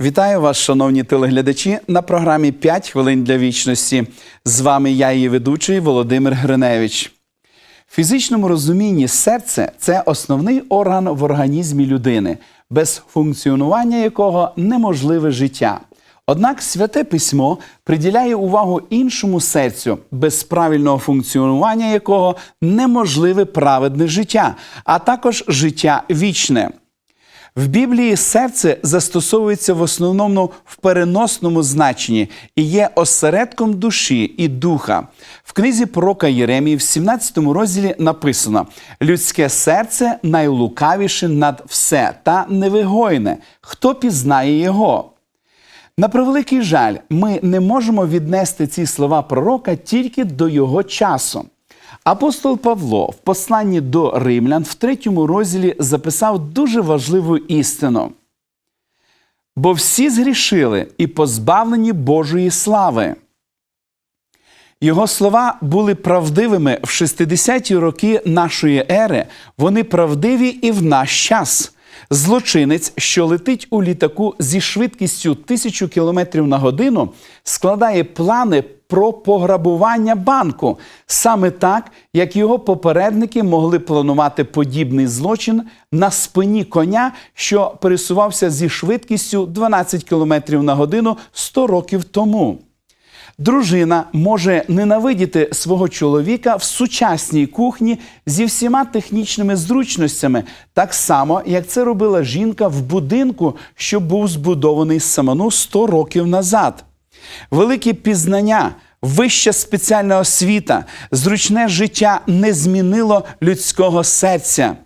Вітаю вас, шановні телеглядачі, на програмі «5 хвилин для вічності. З вами я, її ведучий Володимир Гриневич. В фізичному розумінні серце це основний орган в організмі людини, без функціонування якого неможливе життя. Однак святе письмо приділяє увагу іншому серцю, без правильного функціонування якого неможливе праведне життя, а також життя вічне. В Біблії серце застосовується в основному в переносному значенні і є осередком душі і духа. В книзі пророка Єремії в 17 розділі написано: людське серце найлукавіше над все та невигойне. Хто пізнає його? На превеликий жаль, ми не можемо віднести ці слова пророка тільки до його часу. Апостол Павло в посланні до римлян в третьому розділі записав дуже важливу істину. Бо всі згрішили і позбавлені Божої слави. Його слова були правдивими в 60-ті роки нашої ери, вони правдиві і в наш час. Злочинець, що летить у літаку зі швидкістю тисячу кілометрів на годину, складає плани про пограбування банку, саме так, як його попередники могли планувати подібний злочин на спині коня, що пересувався зі швидкістю 12 кілометрів на годину 100 років тому. Дружина може ненавидіти свого чоловіка в сучасній кухні зі всіма технічними зручностями, так само, як це робила жінка в будинку, що був збудований з саману 100 років назад. Великі пізнання, вища спеціальна освіта, зручне життя не змінило людського серця.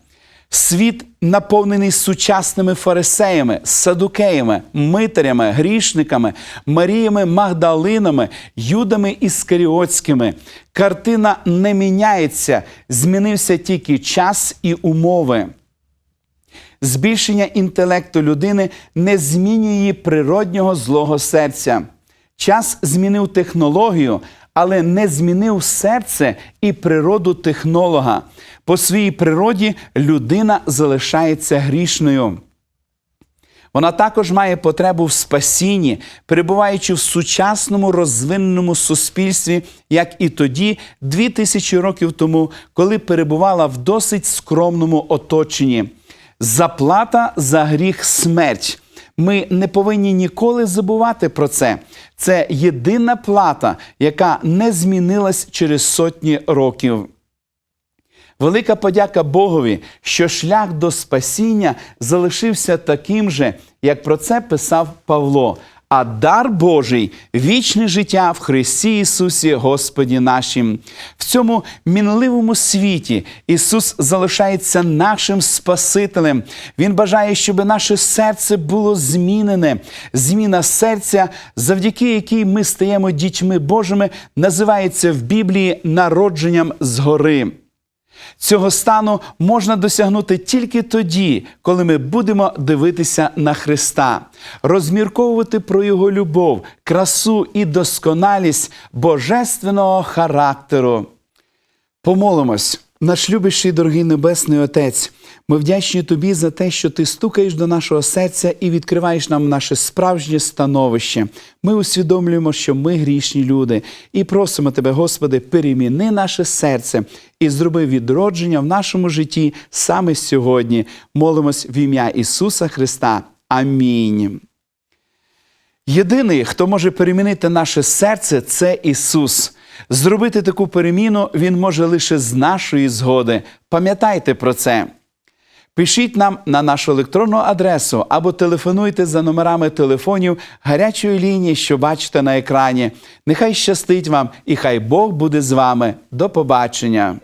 Світ наповнений сучасними фарисеями, садукеями, митарями, грішниками, Маріями Магдалинами, Юдами Іскаріотськими. Картина не міняється, змінився тільки час і умови. Збільшення інтелекту людини не змінює її природнього злого серця. Час змінив технологію, але не змінив серце і природу технолога. По своїй природі людина залишається грішною. Вона також має потребу в спасінні, перебуваючи в сучасному розвиненому суспільстві, як і тоді, дві тисячі років тому, коли перебувала в досить скромному оточенні. Заплата за гріх смерть. Ми не повинні ніколи забувати про це. Це єдина плата, яка не змінилась через сотні років. Велика подяка Богові, що шлях до спасіння залишився таким же, як про це писав Павло. А дар Божий вічне життя в Христі Ісусі Господі нашим. В цьому мінливому світі Ісус залишається нашим Спасителем. Він бажає, щоб наше серце було змінене. Зміна серця, завдяки якій ми стаємо дітьми Божими, називається в Біблії народженням згори. Цього стану можна досягнути тільки тоді, коли ми будемо дивитися на Христа, розмірковувати про Його любов, красу і досконалість божественного характеру. Помолимось, наш любящий дорогий Небесний Отець. Ми вдячні тобі за те, що ти стукаєш до нашого серця і відкриваєш нам наше справжнє становище. Ми усвідомлюємо, що ми грішні люди, і просимо тебе, Господи, переміни наше серце і зроби відродження в нашому житті саме сьогодні. Молимось в ім'я Ісуса Христа. Амінь. Єдиний, хто може перемінити наше серце, це Ісус. Зробити таку переміну Він може лише з нашої згоди. Пам'ятайте про це. Пишіть нам на нашу електронну адресу або телефонуйте за номерами телефонів гарячої лінії, що бачите на екрані. Нехай щастить вам і хай Бог буде з вами. До побачення!